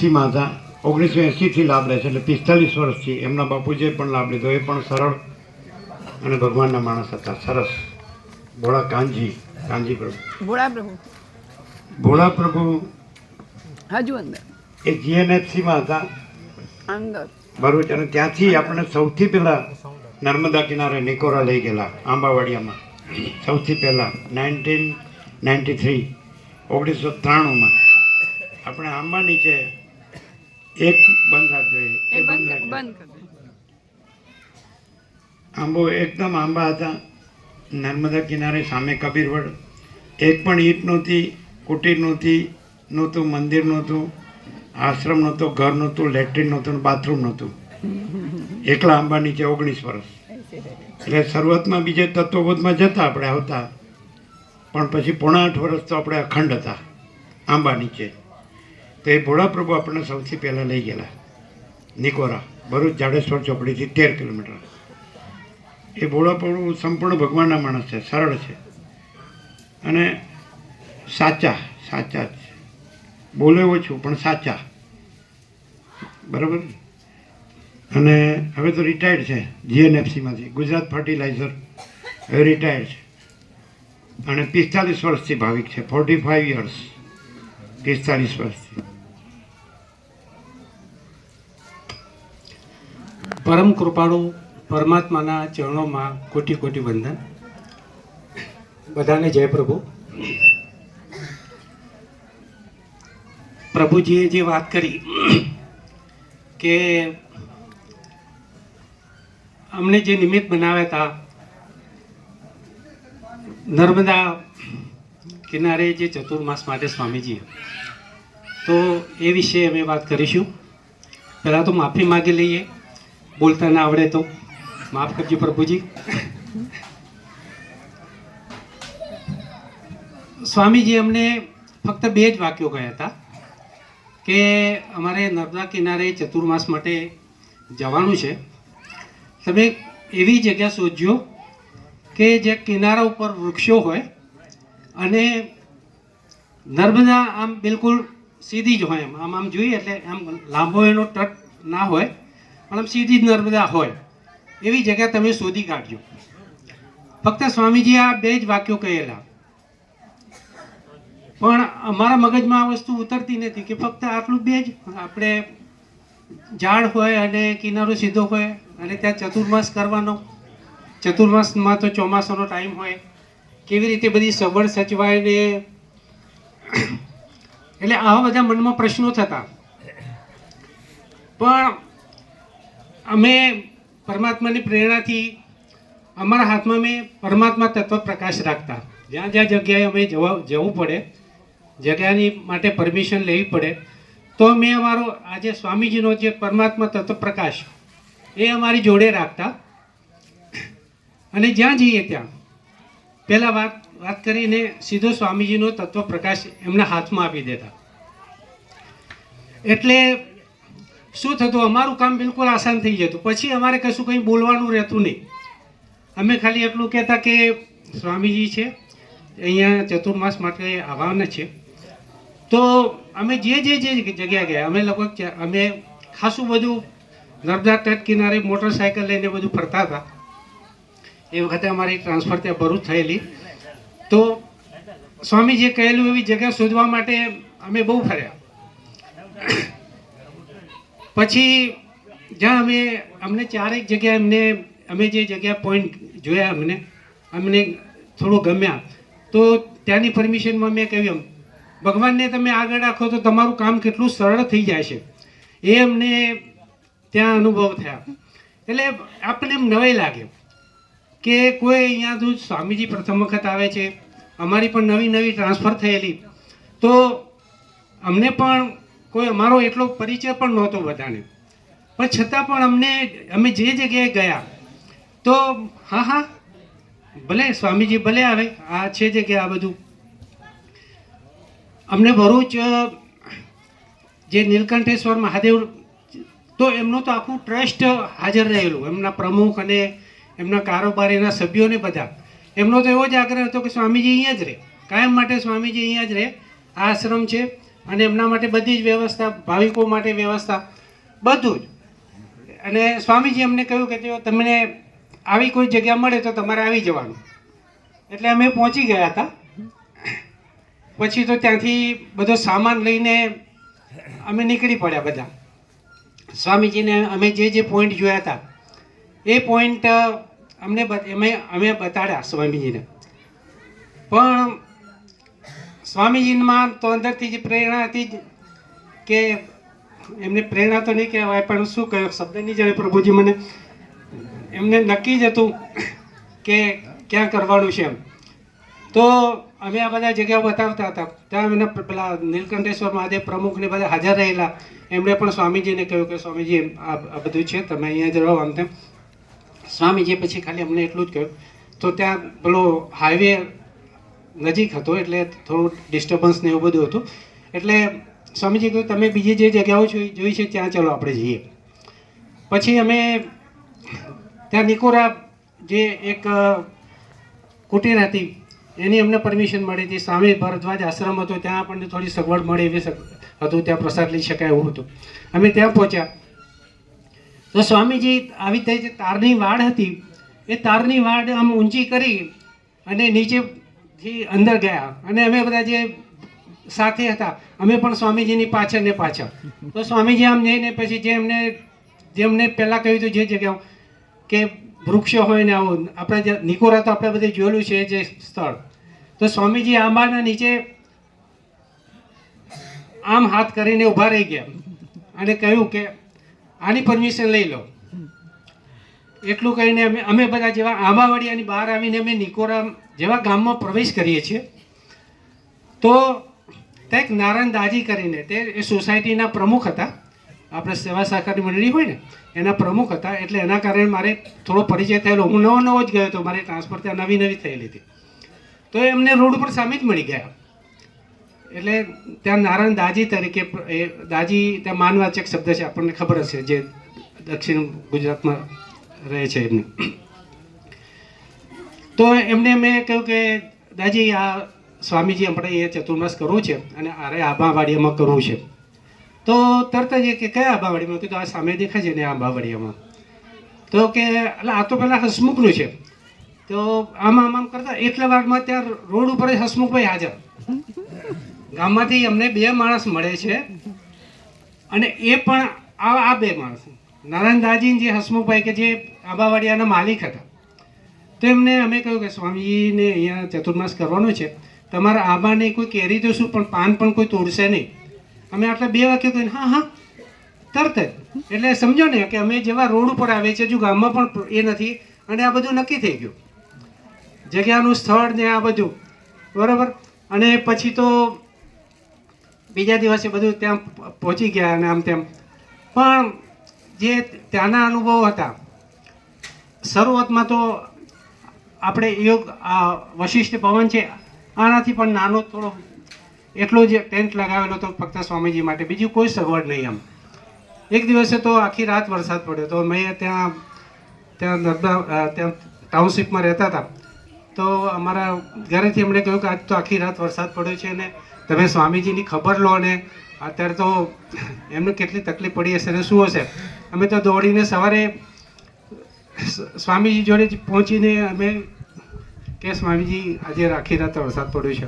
એંસીમાં હતા. ઓગણીસો એંસીથી લાભ લે છે એટલે પિસ્તાલીસ વર્ષથી એમના બાપુજીએ પણ લાભ લીધો. એ પણ સરળ અને ભગવાનના માણસ હતા. સરસ. ભોળા કાનજી. કાનજી પ્રભુ. ભોળા પ્રભુ. ભોળા પ્રભુ હજુ અંદર. એ જીએનએફસીમાં હતા. અંદર. ભરૂચ અને ત્યાંથી આપણે સૌથી પહેલાં નર્મદા કિનારે નિકોરા લઈ ગયેલા આંબાવાડિયામાં. સૌથી પહેલાં નાઇન્ટીન નાઇન્ટી થ્રી ઓગણીસો ત્રાણુંમાં. આપણે આંબા નીચે એક બંધ રાખજો એ. બંધ રાખજો. આંબો એકદમ આંબા હતા. નર્મદા કિનારે સામે કબીરવડ એક પણ ઈંટ નહોતી કુટીર નહોતી નહોતું મંદિર નહોતું આશ્રમ નહોતો ઘર નહોતું લેટ્રિન નહોતું બાથરૂમ નહોતું. એકલા આંબા નીચે ઓગણીસ વર્ષ. એટલે શરૂઆતમાં બીજે તત્વબોધમાં જતા આપણે આવતા. પણ પછી પોણા આઠ વર્ષ તો આપણે અખંડ હતા આંબા નીચે. તો એ ભોળા પ્રભુ આપણને સૌથી પહેલાં લઈ ગયેલા. નિકોરા, ભરૂચ જાડેશ્વર ચોપડીથી તેર કિલોમીટર. એ ભોળાપણું સંપૂર્ણ ભગવાનના માણસ છે, સરળ છે. અને સાચા સાચા જ બોલે ઓછું, પણ સાચા. બરાબર? અને હવે તો રિટાયર્ડ છે જીએનએફસીમાંથી ગુજરાત ફર્ટિલાઇઝર હવે રિટાયર્ડ છે. અને પિસ્તાલીસ વર્ષથી ભાવિક છે ફોર્ટી ફાઇવ યર્સ પિસ્તાલીસ વર્ષથી. પરમ કૃપાળુ પરમાત્માના ચરણોમાં કોટી કોટી વંદન. બધાને જય પ્રભુ. પ્રભુજીએ જે વાત કરી કે અમને જે નિમિત્ત બનાવ્યા હતા, નર્મદા કિનારે જે ચતુર્માસ માટે સ્વામીજી. તો એ વિશે અમે વાત કરીશું. પહેલાં તો માફી માગી લઈએ. બોલતા ના આવડે તો. માફ કરજો પ્રભુજી. સ્વામીજી અમને ફક્ત બે જ વાક્યો કહ્યા હતા કે અમારે નર્મદા કિનારે ચતુર્માસ માટે જવાનું છે. તમે એવી જગ્યા શોધજો કે જે કિનારા ઉપર વૃક્ષો હોય અને નર્મદા આમ બિલકુલ સીધી જ હોય એમ. આમ આમ જોઈએ એટલે આમ લાંબો એનો તટ ના હોય. પણ સીધી નર્મદા હોય. એવી જગ્યા તમે શોધી કાઢજો. ફક્ત સ્વામીજી આ બે જ વાક્યો કહેલા. પણ અમારા મગજમાં આ વસ્તુ ઉતરતી નથી કે ફક્ત આટલું બે જ? આપણે ઝાડ હોય અને કિનારો સીધો હોય અને ત્યાં ચતુર્માસ કરવાનો. ચતુર્માસમાં તો ચોમાસાનો ટાઈમ હોય. કેવી રીતે બધી સગવડ સચવાય ને એટલે આવા બધા મનમાં પ્રશ્નો થતા. પણ અમે પરમાત્માની પ્રેરણાથી અમારા હાથમાં મેં પરમાત્મા તત્વ પ્રકાશ રાખતા. જ્યાં જ્યાં જગ્યાએ અમે જવા જવું પડે, જગ્યાની માટે પરમિશન લેવી પડે, તો મેં અમારો આજે સ્વામીજીનો જે પરમાત્મા તત્વ પ્રકાશ, એ અમારી જોડે રાખતા. અને જ્યાં જઈએ ત્યાં, પહેલાં વાત વાત કરીને સીધો સ્વામીજીનો તત્વ પ્રકાશ એમના હાથમાં આપી દેતા. એટલે શું થતું? અમારું કામ બિલકુલ આસાન થઈ જતું. પછી અમારે કશું કંઈ બોલવાનું રહેતું નહીં. અમે ખાલી એટલું કહેતા કે સ્વામીજી છે, અહીંયા ચતુર્માસ માટે આવવાના છે. તો અમે જે જે જે જગ્યા ગયા, અમે લગભગ અમે ખાસું બધું નર્મદા તટ કિનારે મોટરસાયકલ લઈને બધું ફરતા હતા. એ વખતે અમારી ટ્રાન્સફર ત્યાં ભરૂચ થયેલી. તો સ્વામીજીએ કહેલું એવી જગ્યા શોધવા માટે અમે બહુ ફર્યા. પછી જ્યાં અમે, અમને ચારેક જગ્યાએ અમને, અમે જે જગ્યા પોઈન્ટ જોયા અમને અમને થોડું ગમ્યા. તો ત્યાંની પરમિશનમાં મેં કહ્યું એમ, ભગવાનને તમે આગળ રાખો તો તમારું કામ કેટલું સરળ થઈ જાય છે. એ અમને ત્યાં અનુભવ થયા. એટલે આપણને એમ નવાઈ લાગે કે કોઈ અહીંયાથી સ્વામીજી પ્રથમ વખત આવે છે, અમારી પણ નવી નવી ટ્રાન્સફર થયેલી, તો અમને પણ કોઈ અમારો એટલો પરિચય પણ નહોતો બધાને. પણ છતાં પણ અમને, અમે જે જગ્યાએ ગયા, તો હા હા, ભલે સ્વામીજી ભલે આવે, આ છે જગ્યા, આ બધું. અમને ભરૂચ જે નીલકંઠેશ્વર મહાદેવ, તો એમનું તો આખું ટ્રસ્ટ હાજર રહેલું, એમના પ્રમુખ અને એમના કારોબારીના સભ્યોને બધા. એમનો તો એવો જ આગ્રહ હતો કે સ્વામીજી અહીંયા જ રહે. કાયમ માટે સ્વામીજી અહીંયા જ રહે. આ આશ્રમ છે. અને એમના માટે બધી જ વ્યવસ્થા, ભાવિકો માટે વ્યવસ્થા, બધું જ. અને સ્વામીજી અમને કહ્યું કે જો તમને આવી કોઈ જગ્યા મળે તો તમારે આવી જવાનું. એટલે અમે પહોંચી ગયા હતા. પછી તો ત્યાંથી બધો સામાન લઈને અમે નીકળી પડ્યા બધા. સ્વામીજીને અમે જે જે પોઈન્ટ જોયા હતા, એ પોઈન્ટ અમને અમે અમે બતાડ્યા સ્વામીજીને. પણ સ્વામીજીમાં તો અંદરથી જ પ્રેરણા હતી જ કે એમને પ્રેરણા તો નહીં કહેવાય, પણ શું કહ્યું શબ્દ નહીં જાણે પ્રભુજી મને. એમને નક્કી જ હતું કે ક્યાં કરવાનું છે એમ. તો અમે આ બધા જગ્યાઓ બતાવતા હતા. ત્યાં એમને પેલા નીલકંઠેશ્વર મહાદેવ પ્રમુખને બધા હાજર રહેલા. એમણે પણ સ્વામીજીને કહ્યું કે સ્વામીજી આ બધું છે, તમે અહીંયા જ રહો આમ તેમ. સ્વામીજીએ પછી ખાલી અમને એટલું જ કહ્યું. તો ત્યાં પેલો હાઈવે નજીક હતો એટલે થોડું ડિસ્ટર્બન્સ ને એવું બધું હતું. એટલે સ્વામીજી કહ્યું, તમે બીજી જે જગ્યાઓ જોઈ છે, ત્યાં ચાલો આપણે જઈએ. પછી અમે ત્યાં નિકોરા જે એક કુટીર હતી, એની અમને પરમિશન મળી. હતી સામે ભરદ્વાજ આશ્રમ હતો, ત્યાં આપણને થોડી સગવડ મળે એવી હતું, ત્યાં પ્રસાદ લઈ શકાય એવું હતું. અમે ત્યાં પહોંચ્યા. તો સ્વામીજી આવી રીતે જે તારની વાડ હતી, એ તારની વાડ આમ ઊંચી કરી અને નીચેથી અંદર ગયા. અને અમે બધા જે સાથે હતા, અમે પણ સ્વામીજીની પાછળ ને પાછળ. તો સ્વામીજી આમ જઈને પછી જે એમને, જે અમને પહેલાં કહ્યું હતું જે જગ્યાઓ, કે વૃક્ષો હોય ને આવું, આપણે જે નિકોરા તો આપણે બધે જોયેલું છે જે સ્થળ. તો સ્વામીજી આંબાના નીચે આમ હાથ કરીને ઊભા રહી ગયા. અને કહ્યું કે, આની પરમિશન લઈ લો. એટલું કહીને અમે અમે બધા જેવા આંબાવાડિયાની બહાર આવીને અમે નિકોરા જેવા ગામમાં પ્રવેશ કરીએ છીએ. તો ત્યાં એક નારાયણ દાજી કરીને તે એ સોસાયટીના પ્રમુખ હતા. આપણે સેવા સહકારી મંડળી હોય ને, એના પ્રમુખ હતા. એટલે એના કારણે મારે થોડો પરિચય થયેલો. હું નવો નવો જ ગયો હતો. મારી ટ્રાન્સફર ત્યાં નવી નવી થયેલી હતી. તો એમને રોડ ઉપર સામે જ મળી ગયા. એટલે ત્યાં નારાયણ દાજી તરીકે એ દાજી, ત્યાં માનવાચક શબ્દ છે, આપણને ખબર હશે, જે દક્ષિણ ગુજરાતમાં રહે છે એમની. તો એમને મેં કહ્યું કે, દાજી, આ સ્વામીજી આપણે એ ચતુર્માસ કરવું છે અને આરે આંબાવાડિયામાં કરવું છે. તો તરત જ કે, કયા આંબાવાડીમાં કીધું આ સામે દેખાય છે ને આંબાવાડિયામાં. તો કે એટલે આ તો પહેલાં હસમુખનું છે. તો આમ આમ આમ કરતા એટલા વારમાં ત્યાં રોડ ઉપર જ હસમુખભાઈ હાજર. ગામમાંથી અમને બે માણસ મળે છે અને એ પણ આ આ બે માણસ. નારાયણ જે હસમુખભાઈ કે જે આંબાવાડિયાના માલિક હતા, તો અમે કહ્યું કે સ્વામીને અહીંયા ચતુર્માસ કરવાનો છે. તમારા આંબાને કોઈ કેરી દોશું પણ પાન પણ કોઈ તોડશે નહીં. અમે આટલા બે વાક્યો કહીને, હા હા, તરત જ. એટલે સમજો ને કે અમે જેવા રોડ ઉપર આવે છે હજુ ગામમાં પણ એ નથી, અને આ બધું નક્કી થઈ ગયું. જગ્યાનું સ્થળ ને આ બધું, બરાબર? અને પછી તો બીજા દિવસે બધું ત્યાં પહોંચી ગયા અને આમ તેમ. પણ જે ત્યાંના અનુભવો હતા. શરૂઆતમાં તો આપણે યોગ, આ વશિષ્ઠ ભવન છે, આનાથી પણ નાનો થોડો એટલો જ ટેન્ટ લગાવેલો હતો ફક્ત સ્વામીજી માટે. બીજી કોઈ સગવડ નહીં આમ એક દિવસે તો આખી રાત વરસાદ પડ્યો તો મેં ત્યાં ત્યાં નર્મદા ત્યાં ટાઉનશીપમાં રહેતા હતા. તો અમારા ઘરેથી એમણે કહ્યું કે આજ તો આખી રાત વરસાદ પડ્યો છે ને તમે સ્વામીજીની ખબર લો ને અત્યારે તો એમને કેટલી તકલીફ પડી હશે ને શું હશે? અમે તો દોડીને સવારે સ્વામીજી જોડે પહોંચીને અમે કે સ્વામીજી આજે આખી રાત વરસાદ પડ્યો છે.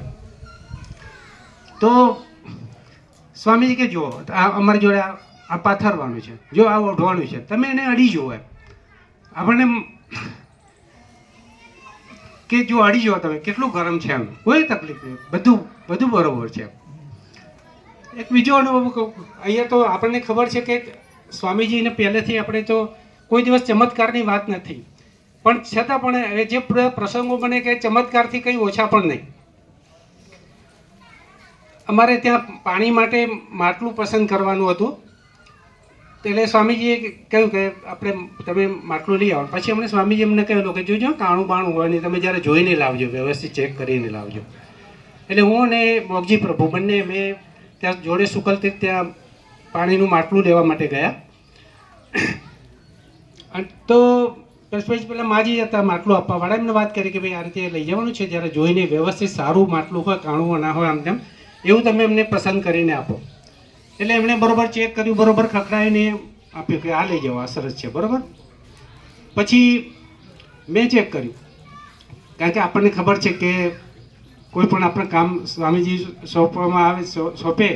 તો સ્વામીજી કે જુઓ, આ અમારી જોડે આ પાથરવાનું છે. જો આ ઓઢવાનું છે. તમે એને અડી જુઓ એમ. આપણને કે જો અડી જુઓ તમે. કેટલું ગરમ છે એમ. કોઈ તકલીફ નહીં. બધું બધું બરાબર છે એક બીજો અનુભવ કહું. અહીંયા તો આપણને ખબર છે કે સ્વામીજીને પહેલેથી આપણે તો કોઈ દિવસ ચમત્કારની વાત નથી. પણ છતાં પણ જે પ્ર- પ્રસંગો બને કે ચમત્કારથી કંઈ ઓછા પણ નહીં. અમારે ત્યાં પાણી માટે માટલું પસંદ કરવાનું હતું. એટલે સ્વામીજીએ કહ્યું કે આપણે, તમે માટલું લઈ આવો. પછી અમને સ્વામીજી અમને કહેલું કે જોજો કાણું બાણું હોય ને તમે જ્યારે જોઈને લાવજો, વ્યવસ્થિત ચેક કરીને લાવજો. એટલે હું અને મોગજી પ્રભુ બંને, મેં ત્યાં જોડે સુકલતીર્થ ત્યાં પાણીનું માટલું લેવા માટે ગયા. અને તો પછી પેલા માજી હતા માટલું આપવાવાળા. એમને વાત કરી કે ભાઈ આ રીતે લઈ જવાનું છે, જ્યારે જોઈને વ્યવસ્થિત સારું માટલું હોય, કાણું ના હોય, આમ તેમ, એવું તમે એમને પસંદ કરીને આપો. એટલે એમણે બરોબર ચેક કર્યું, બરોબર ખખડાવીને આપ્યું કે આ લઈ આ સરસ છે, બરોબર? પછી મેં ચેક કર્યું. કારણ કે આપણને ખબર છે કે કોઈ પણ આપણે કામ સ્વામીજી સોંપવામાં આવે સોંપે,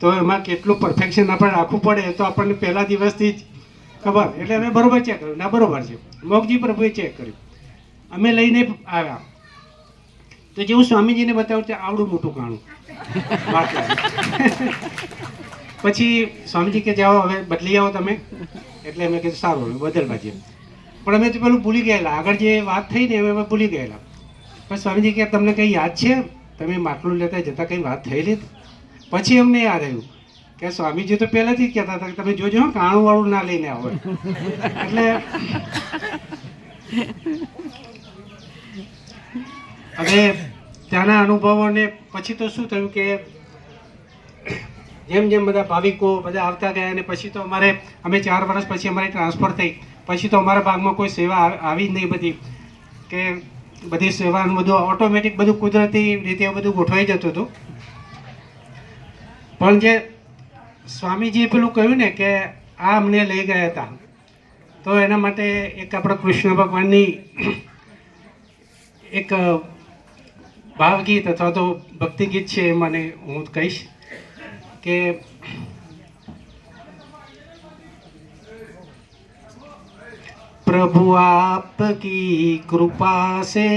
તો એમાં કેટલું પરફેક્શન આપણે રાખવું પડે તો આપણને પહેલા દિવસથી જ ખબર. એટલે અમે બરોબર ચેક કર્યું. ના, બરોબર છે. મોગજી પ્રભુએ ચેક કર્યું. અમે લઈને આવ્યા. તો જેવું સ્વામીજીને બતાવ્યું તે આવડું મોટું કાણું પછી સ્વામીજી કે, જાઓ, હવે બદલી આવો તમે. એટલે અમે કીધું, સારું બદલવા જઈએ. પણ અમે તો પેલું ભૂલી ગયેલા. આગળ જે વાત થઈ ને અમે ભૂલી ગયેલા. પછી સ્વામીજી, કે તમને કંઈ યાદ છે? તમે માટલું લેતા જતા કંઈ વાત થયેલી પછી અમને યાદ આવ્યું કે સ્વામીજી તો પહેલાથી કહેતા હતા કે તમે જોજો કાણુંવાળું કાણું વાળું ના લઈને આવો. એટલે હવે ત્યાંના અનુભવોને પછી તો શું થયું કે જેમ જેમ બધા ભાવિકો બધા આવતા ગયા અને પછી તો અમારે અમે ચાર વર્ષ પછી અમારી ટ્રાન્સફર થઈ. પછી તો અમારા ભાગમાં કોઈ સેવા આવી જ નહીં બધી. કે બધી સેવાનું બધું ઓટોમેટિક બધું કુદરતી રીતે બધું ગોઠવાઈ જતું હતું. પણ જે સ્વામીજીએ પેલું કહ્યું ને કે આ અમને લઈ ગયા હતા, તો એના માટે એક આપણા કૃષ્ણ ભગવાનની એક ભાવગીત અથવા તો ભક્તિ ગીત છે એ મને હું કહીશ કે प्रभु आपकी कृपा से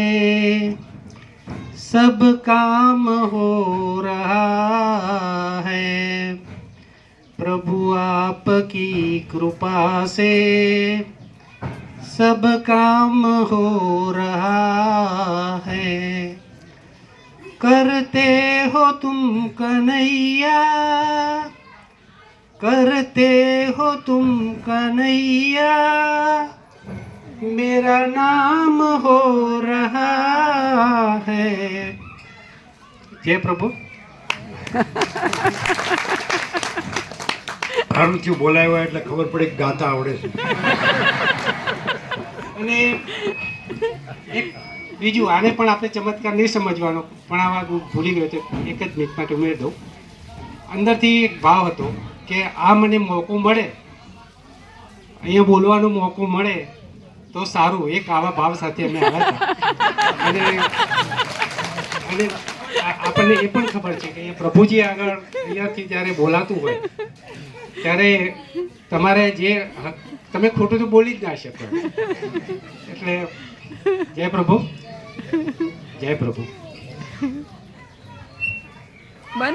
सब काम हो रहा है। प्रभु आपकी कृपा से सब काम हो रहा है। करते हो तुम कन्हैया, करते हो तुम कन्हैया मेरा नाम हो रहा है जय प्रभु ઘરથી બોલાવ્યા એટલે ખબર પડી કે ગાતા આવડે છે અને એક બીજું આને પણ આપણે ચમત્કાર નહીં સમજવાનો પણ આ વાત હું ભૂલી ગયો તો એક જ મિનિટ માટે ઉમેરી દઉં અંદરથી એક ભાવ હતો કે આ મને મોકો મળે અહીંયા બોલવાનો મોકો મળે તો સારું, એક આવા ભાવ સાથે અમે આવ્યા અને અને આપણને એ પણ ખબર છે કે પ્રભુજી આગળ અહીંયાથી જ્યારે બોલાતું હોય, ત્યારે તમારે જે તમે ખોટું તો બોલી જ ના શકો. એટલે, જય પ્રભુ. જય પ્રભુ.